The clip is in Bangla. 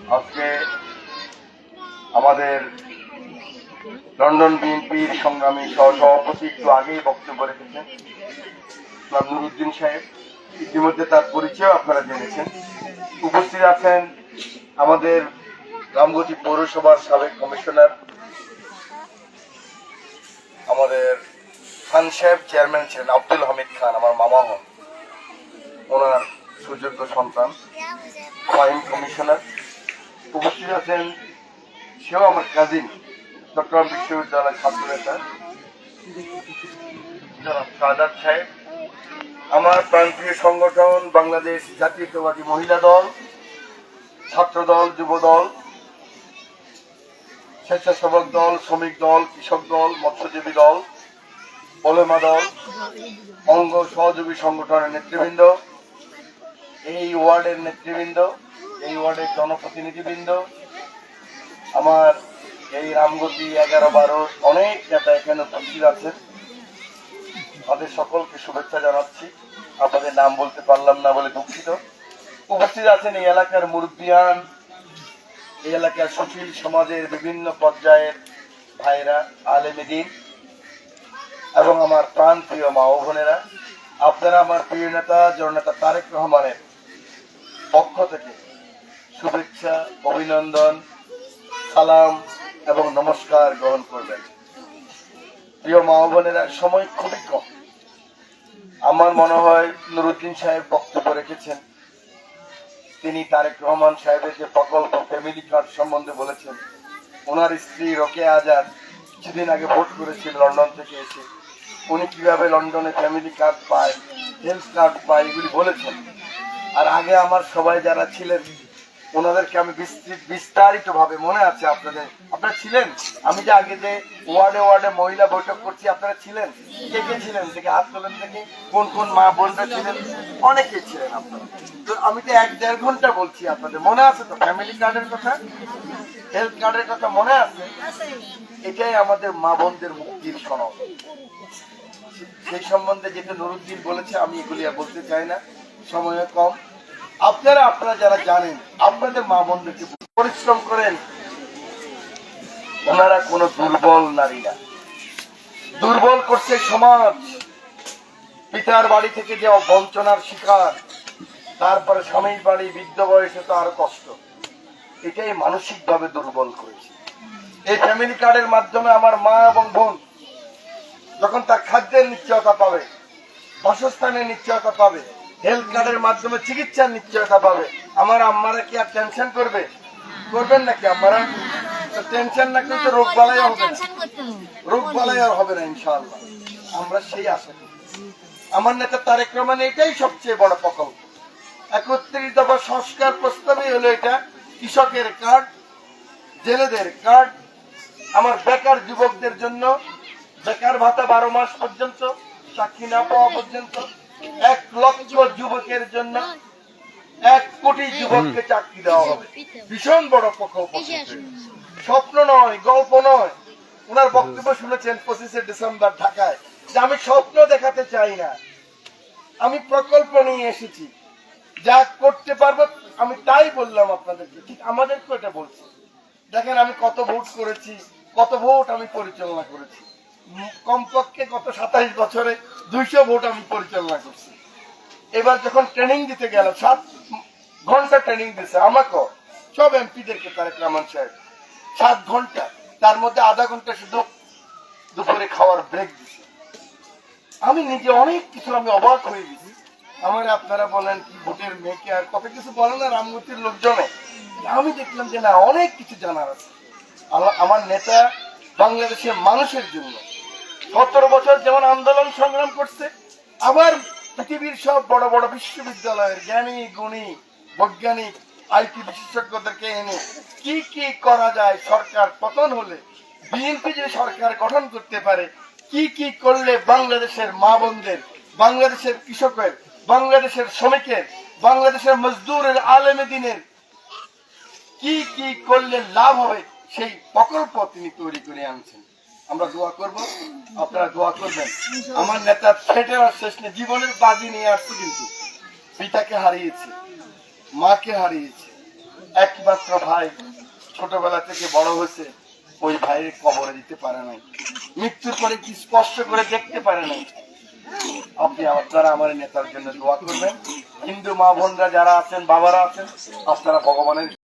আজকে আমাদের লন্ডন বিএনপির সংগ্রামী সহসভাপতি একটু আগেই বক্তব্য রেখেছেন। ইসলাম নুরুদ্দিন সাহেব ইতিমধ্যে তার পরিচয় আপনারা জেনেছেন। উপস্থিত আছেন আমাদের রামগতি পৌরসভার সাবেক কমিশনার আমাদের খান সাহেব চেয়ারম্যান ছিলেন আব্দুল হামিদ খান আমার মামা হন। ওনার সুযোগ্য সন্তান। Fine commissioner. উপস্থিত আছেন সেও আমার কাজিন চট্টগ্রাম বিশ্ববিদ্যালয়ের ছাত্র নেতা সাদাত সাহেব, আমার প্রান্তীয় সংগঠন, বাংলাদেশ জাতীয়তাবাদী মহিলা দল ছাত্র দল যুব দল স্বেচ্ছাসেবক দল, শ্রমিক দল, কৃষক দল, মৎস্যজীবী দল, ওলেমা দল, অঙ্গ সহযোগী সংগঠনের নেতৃবৃন্দ, এই ওয়ার্ডের নেতৃবৃন্দ এই ওয়ার্ডের জনপ্রতিনিধিবৃন্দ, আমার এই রামগতি এগারো বারো অনেক নেতা এখানে উপস্থিত আছেন। তাদের সকলকে শুভেচ্ছা জানাচ্ছি। আপনাদের নাম বলতে পারলাম না বলে দুঃখিত। উপস্থিত আছেন এই এলাকার মুরব্বিয়ান, এই এলাকার সুশীল সমাজের বিভিন্ন পর্যায়ের ভাইরা আলেমেদিন এবং আমার প্রাণ প্রিয় মা বোনেরা। আপনারা আমার প্রিয় নেতা, জননেতা তারেক রহমানের পক্ষ থেকে শুভেচ্ছা, অভিনন্দন, সালাম এবং নমস্কার গ্রহণ করবেন। প্রিয় মা বোনেরা, সময় খুবই কম। আমার মনে হয় নুরুদ্দিন সাহেব বক্তব্য রেখেছেন। তিনি তারেক রহমান সাহেবের যে প্রকল্প, ফ্যামিলি কার্ড সম্বন্ধে বলেছেন, ওনার স্ত্রী রোকে আজাদ কিছুদিন আগে ভোট করেছিল লন্ডন থেকে এসে। উনি কীভাবে লন্ডনে ফ্যামিলি কার্ড পায়, হেলথ কার্ড পায়, এগুলি বলেছেন। আর আগে আমার সবাই যারা ছিলেন ওনাদেরকে আমি বিস্তারিত ভাবে মনে আছে আপনাদের। আপনারা ছিলেন? আমি যে আগে যে ওয়ার্ডে ওয়ার্ডে মহিলা বৈঠক করছি, আপনারা ছিলেন? কে কে ছিলেন? থেকে হাত তোলেন থেকে কোন কোন মা বোনরা ছিলেন? অনেকে ছিলেন আপনারা। তো আমি তো এক দেড় ঘণ্টা বলছি আপনাদের। মনে আছে তো? ফ্যামিলি কার্ডের কথা? হেলথ কার্ডের কথা মনে আছে? এটাই আমাদের মা বোনদের মুক্তির সনদ। সেই সম্বন্ধে যেটা নুরুদ্দিন বলেছে, আমি এগুলি বলতে চাই না। সময় কম। আপনারা আপনারা যারা জানেন, আপনাদের মা বোনদেরকে পরিশ্রম করেন, ওনারা কোনো দুর্বল নারী না। দুর্বল করছে সমাজ। পিতার বাড়ি থেকে যে বঞ্চনার শিকার, তারপরে স্বামীর বাড়ি বৃদ্ধ বয়সে তো আরও কষ্ট। এটাই মানসিক ভাবে দুর্বল করেছে। এই ফ্যামিলি কার্ডের মাধ্যমে আমার মা এবং বোন যখন তার খাদ্যের নিশ্চয়তা পাবে, বাসস্থানের নিশ্চয়তা পাবে হেলথ কার্ডের মাধ্যমে চিকিৎসার নিশ্চয়তা পাবে। আমার আম্মারা কি আর টেনশন করবে? করবেন নাকি আম্মারা? টেনশন না করলে তো রোগ বালাই হবে না। রোগ বালাই আর হবে না ইনশাআল্লাহ। আমরা সেই আশা করি। আমার নেতা তারেক রহমান এটাই সবচেয়ে বড় প্রকল্প। একত্রিশ দফা সংস্কার প্রস্তাবে হলো এটা কৃষকের কার্ড জেলেদের কার্ড আমার বেকার যুবকদের জন্য বেকার ভাতা বারো মাস পর্যন্ত চাকরি না পাওয়া পর্যন্ত এক লক্ষ যুবকের জন্য এক কোটি যুবককে চাকরি দেওয়া হবে। ভীষণ বড় প্রকল্প। স্বপ্ন নয়, গল্প নয়। ওনার বক্তব্য শুনেছেন পঁচিশে ডিসেম্বর ঢাকায়। যে আমি স্বপ্ন দেখাতে চাই না। আমি প্রকল্প নিয়ে এসেছি। যা করতে পারব, আমি তাই বললাম আপনাদেরকে। ঠিক আমাদেরকে এটা বলছি। দেখেন আমি কত ভোট করেছি, কত ভোট আমি পরিচালনা করেছি। কমপক্ষে গত সাতাইশ বছরে দুইশো ভোট আমি পরিচালনা করছি। এবার যখন ট্রেনিং দিতে গেল সাত ঘণ্টা ট্রেনিং দিছে আমাকে সব এমপিদেরকে তারেক রহমান সাহেব। সাত ঘণ্টা, তার মধ্যে আধা ঘণ্টা শুধু দুপুরে খাওয়ার ব্রেক দিছে। আমি নিজে অনেক কিছু, আমি অবাক হয়ে গেছি। আমার আপনারা বলেন কি, ভোটের মেয়েকে আর কত কিছু বলে না রামগতির লোকজনে। আমি দেখলাম যে না, অনেক কিছু জানার আছে। আমা- আমার নেতা বাংলাদেশের মানুষের জন্য সতেরো বছর যেমন আন্দোলন সংগ্রাম করছে, আবার পৃথিবীর সব বড় বড় বিশ্ববিদ্যালয়ের জ্ঞানী, গুণী, বৈজ্ঞানিক আইটি বিশেষজ্ঞদেরকে এনে কি কি করা যায় সরকার পতন হলে, বিএনপি যদি সরকার গঠন করতে পারে, কি কি করলে বাংলাদেশের মা বোনদের, বাংলাদেশের কৃষকের, বাংলাদেশের শ্রমিকের, বাংলাদেশের মজদুরের আলেমে দিনের কি কি করলে লাভ হবে, সেই প্রকল্প তিনি তৈরি করে আনছেন। আমরা দোয়া করব, আপনারা দোয়া করবেন। আমার নেতা ফেটে আর শেষ নেই জীবনের বাজি নিয়ে আসছে কিন্তু। পিতাকে হারিয়েছে, মাকে হারিয়েছে। একমাত্র ভাই ছোটবেলা থেকে বড় হয়েছে, ওই ভাইয়ের কবরে দিতে পারে নাই। মৃত্যুর পরে কি স্পষ্ট করে দেখতে পারে নাই? আপনি আপনারা আমার নেতার জন্য দোয়া করবেন। হিন্দু মা বোনরা যারা আছেন, বাবারা আছেন, আপনারা ভগবানের